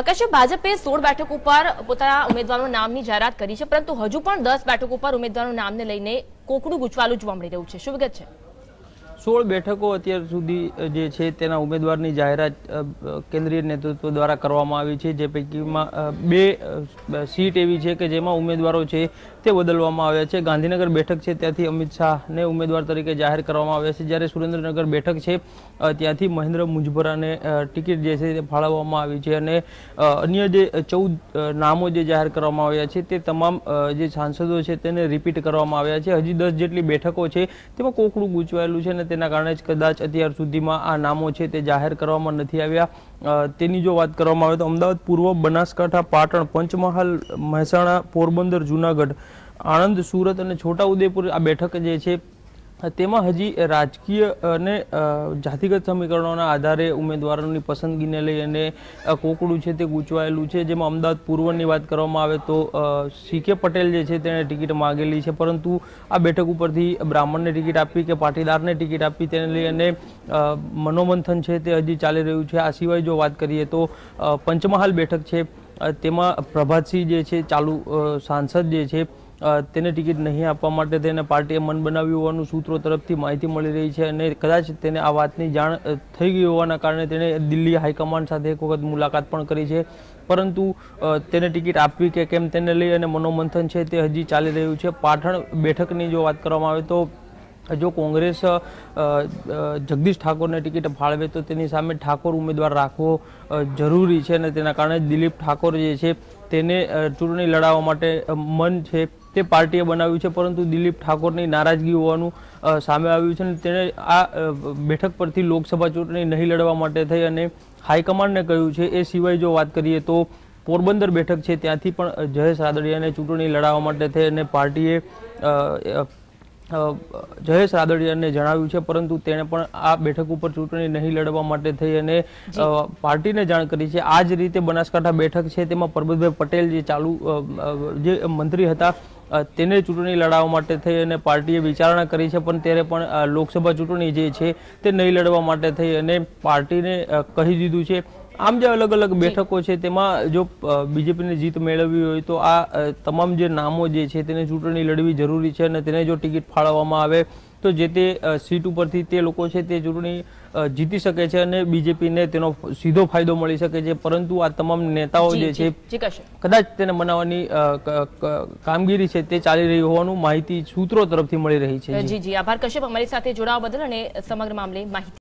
કશ્યપ ભાજપે સોળ બેઠક ઉપર પોતાના ઉમેદવારોના નામની જાહેરાત કરી છે, પરંતુ હજુ પણ દસ બેઠક ઉપર ઉમેદવારોના નામને લઈને કોકડું ગૂંચવાલું જોવા મળી રહ્યું છે. શું વિગત છે? સોળ બેઠકો અત્યાર સુધી જે છે તેના ઉમેદવારની જાહેરાત કેન્દ્રીય નેતૃત્વ દ્વારા કરવામાં આવી છે, જે પૈકીમાં બે સીટ એવી છે કે જેમાં ઉમેદવારો છે તે બદલવામાં આવ્યા છે. ગાંધીનગર બેઠક છે ત્યાંથી અમિત શાહને ઉમેદવાર તરીકે જાહેર કરવામાં આવ્યા છે. જ્યારે સુરેન્દ્રનગર બેઠક છે ત્યાંથી મહેન્દ્ર મુંજભરાને ટિકિટ જે છે તે ફાળવવામાં આવી છે અને અન્ય જે ચૌદ નામો જે જાહેર કરવામાં આવ્યા છે તે તમામ જે સાંસદો છે તેને રિપીટ કરવામાં આવ્યા છે. હજી દસ જેટલી બેઠકો છે તેમાં કોકડું ગૂંચવાયેલું છે અને તેના કારણે જ કદાચ અત્યાર સુધીમાં આ નામો છે તે જાહેર કરવામાં નથી આવ્યા. તેની જો વાત કરવામાં આવે તો અમદાવાદ પૂર્વ બનાસકાંઠા પાટણ પંચમહાલ મહેસાણા પોરબંદર જુનાગઢ આણંદ સુરત અને છોટાઉદેપુર આ બેઠક જે છે તેમાં હજી રાજકીય અને જાતિગત સમીકરણોના આધારે ઉમેદવારોની પસંદગીને લઈ અને કોકડું છે તે ગૂંચવાયેલું છે. જેમાં અમદાવાદ પૂર્વની વાત કરવામાં આવે તો સી કે પટેલ જે છે તેણે ટિકિટ માગેલી છે. પરંતુ આ બેઠક ઉપરથી બ્રાહ્મણને ટિકિટ આપી કે પાટીદારને ટિકિટ આપી તેને લઈ અને મનોમંથન છે તે હજી ચાલી રહ્યું છે. આ સિવાય જો વાત કરીએ તો પંચમહાલ બેઠક છે. તેમાં પ્રભાતસિંહ જે છે, ચાલુ સાંસદ જે છે તેને ટિકિટ નહીં આપવા માટે તેને પાર્ટીએ મન બનાવ્યું હોવાનું સૂત્રો તરફથી માહિતી મળી રહી છે અને કદાચ તેને આ વાતની જાણ થઈ ગઈ હોવાના કારણે તેણે દિલ્હી હાઈકમાન્ડ સાથે એક વખત મુલાકાત પણ કરી છે. પરંતુ તેને ટિકિટ આપવી કે કેમ તેને લઈ અને મનોમંથન છે તે હજી ચાલી રહ્યું છે. પાટણ બેઠકની જો વાત કરવામાં આવે તો જો કોંગ્રેસ જગદીશ ઠાકોરને ટિકિટ ફાળવે તો તેની સામે ઠાકોર ઉમેદવાર રાખવો જરૂરી છે અને તેના કારણે દિલીપ ઠાકોર જે છે તેને ચૂંટણી લડાવવા માટે મન છે તે પાર્ટીએ બનાવ્યું છે. પરંતુ દિલીપ ઠાકોરની નારાજગી હોવાનું સામે આવ્યું છે અને તેણે આ બેઠક પરથી લોકસભા ચૂંટણી નહીં લડવા માટે થઈ અને હાઈકમાન્ડને કહ્યું છે. એ સિવાય જો વાત કરીએ તો પોરબંદર બેઠક છે. ત્યાંથી પણ જયેશ રાદડિયાને ચૂંટણી લડાવવા માટે થઈ અને પાર્ટીએ જયેશ રાદડિયાને જણાવ્યું છે પરંતુ તેણે પણ આ બેઠક ઉપર ચૂંટણી નહીં લડવા માટે થઈ અને પાર્ટીને જાણ કરી છે. આ જ રીતે બનાસકાંઠા બેઠક છે તેમાં પરબતભાઈ પટેલ જે ચાલુ જે મંત્રી હતા તેને ચૂંટણી લડાવવા માટે થઈ અને પાર્ટીએ વિચારણા કરી છે પણ ત્યારે પણ લોકસભા ચૂંટણી જે છે તે નહીં લડવા માટે થઈ અને પાર્ટીને કહી દીધું છે. આમ જે અલગ અલગ બેઠકો છે તેમાં જો બીજેપીને જીત મેળવવી હોય તો આ તમામ જે નામો જે છે તેને ચૂંટણી લડવી જરૂરી છે અને તેને જો ટિકિટ ફાળવવામાં આવે તો જે તે સીટ ઉપરથી તે લોકો છે તે ચૂંટણી જીતી શકે છે અને બીજેપીને તેનો સીધો ફાયદો મળી શકે છે. પરંતુ આ તમામ નેતાઓ જે છે કદાચ તેને ક- કામગીરી છે તે ચાલી રહી હોવાનું માહિતી સૂત્રો તરફથી મળી રહી છે. જી જી આભાર કશ્યપ. અમારી સાથે જોડાવા બદલ અને સમગ્ર મામલે માહિતી